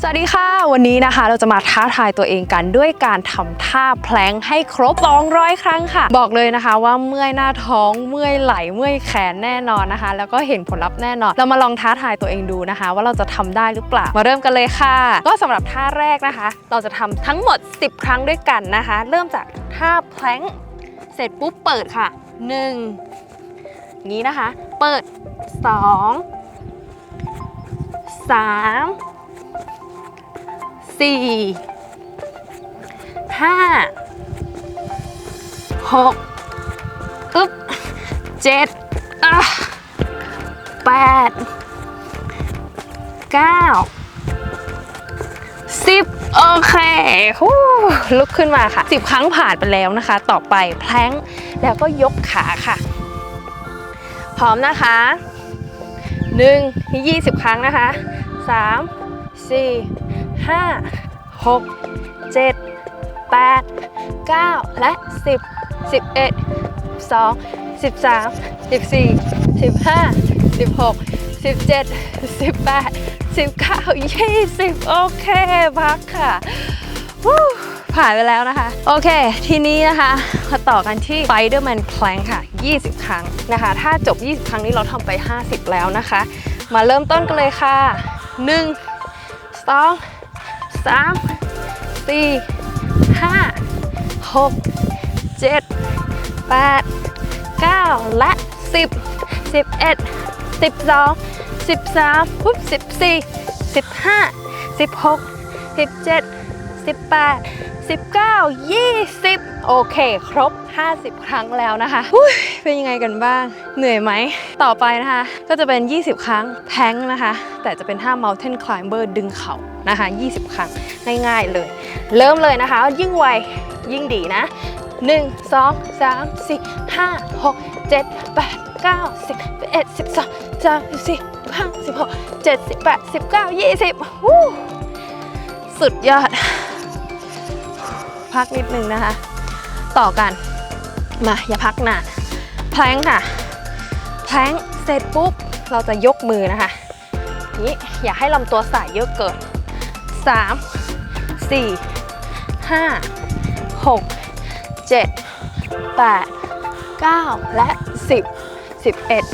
สวัสดีค่ะ วันนี้นะคะ เราจะมาท้าทายตัวเองกันด้วยการทำท่าแพลงให้ครบ 200 ครั้งค่ะ บอกเลยนะคะว่าเมื่อยหน้าท้องเมื่อยไหลเมื่อยแขนแน่นอนนะคะ แล้วก็เห็นผลลัพธ์แน่นอน เรามาลองท้าทายตัวเองดูนะคะ ว่าเราจะทำได้หรือเปล่ามาเริ่มกันเลยค่ะ ก็สำหรับท่าแรกนะคะ เราจะทำทั้งหมด 10 ครั้งด้วยกันนะคะ เริ่มจากท่าแพลงเสร็จปุ๊บเปิดค่ะ 1 นี้นะคะ เปิด 2 3 สี่ห้าหกอึ๊บเจ็ดอะแปดเก้าสิบโอเคฮู้ลุกขึ้นมาค่ะสิบครั้งผ่านไปแล้วนะคะ ต่อไปแพลงแล้วก็ยกขาค่ะ พร้อมนะคะหนึ่งยี่สิบครั้งนะคะสามสี่ ห้าหกเจ็ดแปดเก้าและสิบสิบเอ็ดสองสิบสามสิบสี่สิบห้าสิบหกสิบเจ็ดสิบแปดสิบเก้ายี่สิบโอเคพักค่ะผ่านไปแล้วนะคะ โอเค ทีนี้นะคะมาต่อกันที่ Spider-Man Plank ค่ะ 20 ครั้งนะคะ ถ้าจบ 20 ครั้งนี้เราทำไป 50 แล้วนะคะ มาเริ่มต้นกันเลยค่ะ1สอง สามสี่ห้าหกเจ็ดแปดเก้าและสิบสิบเอ็ดสิบสองสิบสามปุ๊บสิบสี่สิบห้าสิบหกสิบเจ็ด สิบแปดสิบเก้ายี่สิบโอเค ครบ 50 ครั้งแล้วนะคะเป็นยังไงกันบ้าง เหนื่อยไหม ต่อไปนะคะ ก็จะเป็น 20 ครั้งแพงนะคะ แต่จะเป็นท่า mountain climber ดึงเข่านะคะ 20 ครั้ง ง่ายๆเลย เริ่มเลยนะคะ ยิ่งไว ยิ่งดีนะ 1 2 3 4 5 6 7 8 9 10 11 12 13 14 15 16 17 18 19 20 สุดยอด พักนิดนึงนะคะ ต่อกัน มาอย่าพักนานแพลงค่ะ แพลงเสร็จปุ๊บ เราจะยกมือนะคะ นี้อย่าให้ลำตัวสายเยอะเกิน 3 4 5 6 7 8 9 และ 10 11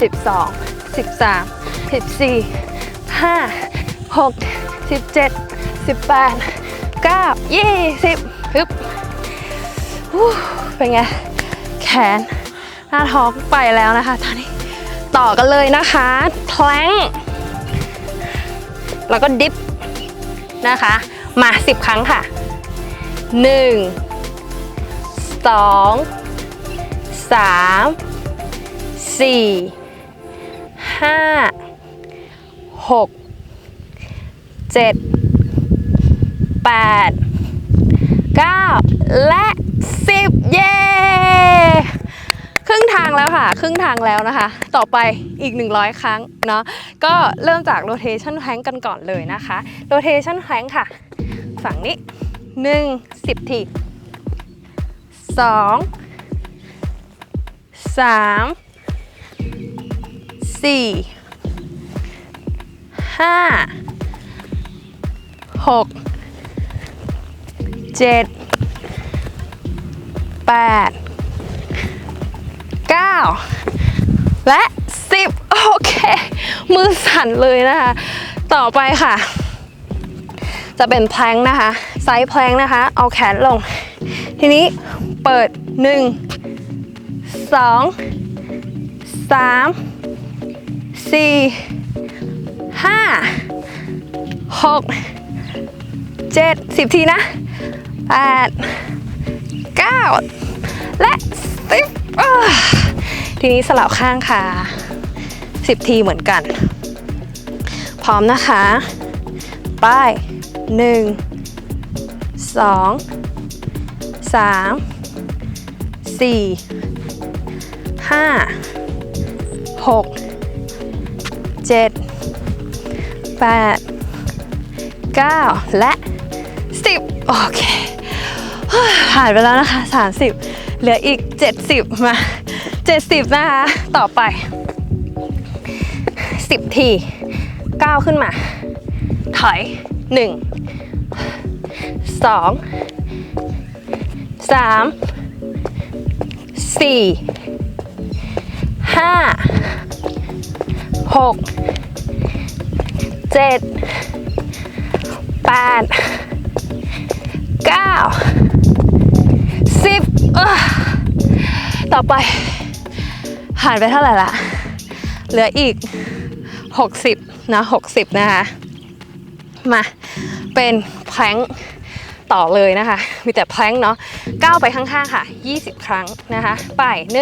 12 13 14 5 6 17 18 9 20 ฮึบเป็นไง แขน หน้าท้องไปแล้วนะคะตอนนี้ ต่อกันเลยนะคะแพลงแล้วก็ดิฟนะคะ มา 10 ครั้งค่ะ 1 2 3 4 5 6 7 8 9 และ 10 เย้ ครึ่งทางแล้วค่ะ ครึ่งทางแล้วนะคะ ต่อไปอีก 100 ครั้งเนาะก็เริ่มจาก rotation plank กันก่อนเลยนะคะ rotation plank ค่ะ ฝั่งนี้ 1 10 ที 2 3 4 5 6 7 8 9และ10โอเค มือสั่นเลยนะคะ ต่อไปค่ะ จะเป็นแพลงนะคะ ไซส์แพลงนะคะ เอาแขนลง ทีนี้เปิด1 2 3 4 5 6 7 10ทีนะ 8 9และ10อ่าทีนี้สลับข้างค่ะ10ทีเหมือนกัน พร้อมนะคะไป1 2 3 4 5 6 7 8 9และ10โอเค ผ่านไปแล้วนะคะ 30 เหลืออีก 70 มา 70 นะคะ ต่อไป 10 ทีก้าวขึ้นมา ถอยหนึ่งสองสามสี่ห้าหก เก้าสิบต่อไปผ่านไปเท่าไหร่ละ เหลืออีก 60 นะ60 นะคะ มาเป็นแพลงก์ต่อเลยนะคะ มีแต่แพลงก์เนาะก้าวไปข้างๆค่ะ 20 ครั้งนะคะ ไป 1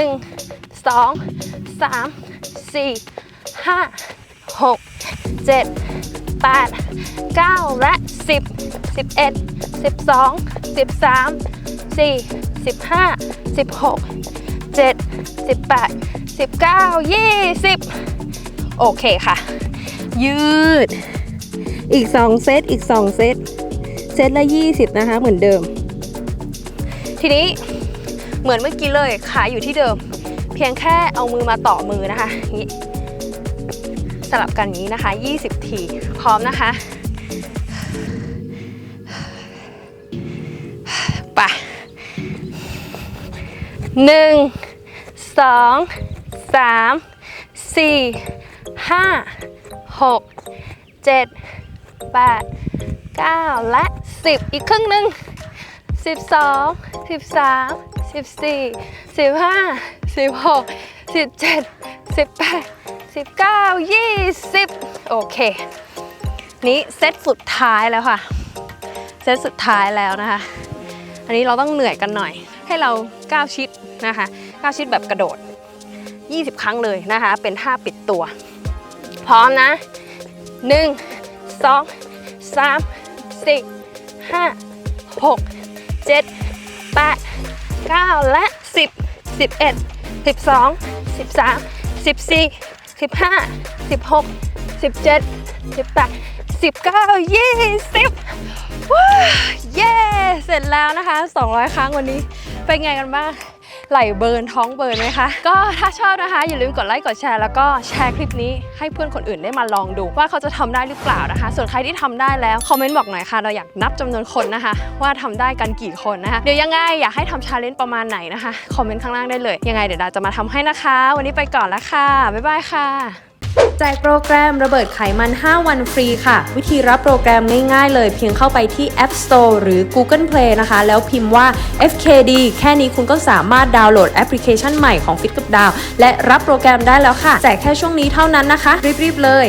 2 3 4 5 6 7 8 9 และ 10 11 12 13 4 15 16 7 18 19 20 โอเคค่ะ ยืด อีก 2 เซต อีก 2 เซต เซตละ 20 นะคะ เหมือนเดิม ทีนี้เหมือนเมื่อกี้เลยขาอยู่ที่เดิม เพียงแค่เอามือมาต่อมือนะคะสลับกันนี้นะคะ 20 ที ร้อมนะคะไปหนึ่งสองสามสี่ห้าหกเจ็ดแปดเก้าและสิบอีกครึ่งหนึ่งสิบสองสิบสามสิบสี่สิบห้าสิบหกสิบเจ็ดสิบแปดสิบเก้ายี่สิบโอเค นี้เซตสุดท้ายแล้วค่ะ เซตสุดท้ายแล้วนะคะ อันนี้เราต้องเหนื่อยกันหน่อย ให้เราก้าวชิดนะคะก้าวชิดแบบกระโดด 20 ครั้งเลยนะคะ เป็นท่าปิดตัว พร้อมนะ 1 2 3 4 5 6 7 8 9 และ 10 11 12 13 14 15 16 17 18 19 20ว้าเย้เสร็จแล้วนะคะ 200 ครั้งวันนี้เป็นไงกันบ้างไหลเบิร์นท้องเบิร์นไหมคะ ก็ถ้าชอบนะคะ อย่าลืมกดไลค์กดแชร์แล้วก็แชร์คลิปนี้ให้เพื่อนคนอื่นได้มาลองดู ว่าเขาจะทำได้หรือเปล่านะคะ ส่วนใครที่ทำได้แล้วคอมเมนต์บอกหน่อยค่ะ เราอยากนับจำนวนคนนะคะ ว่าทำได้กันกี่คนนะคะ เดี๋ยวยังไงอยากให้ทำชาเลนจ์ประมาณไหนนะคะคอมเมนต์ข้างล่างได้เลย ยังไงเดี๋ยวดาจะมาทำให้นะคะ วันนี้ไปก่อนล้วค่ะบ๊ายบายค่ะ แจกโปรแกรมระเบิดไขมัน 5 วันฟรีค่ะ วิธีรับโปรแกรมง่ายๆเลยเพียงเข้าไปที่ App Store หรือ Google Play นะคะ แล้วพิมพ์ว่า FKD แค่นี้คุณก็สามารถดาวน์โหลดแอปพลิเคชันใหม่ของ Fit กับดาวและรับโปรแกรมได้แล้วค่ะ แจกแค่ช่วงนี้เท่านั้นนะคะ รีบๆเลย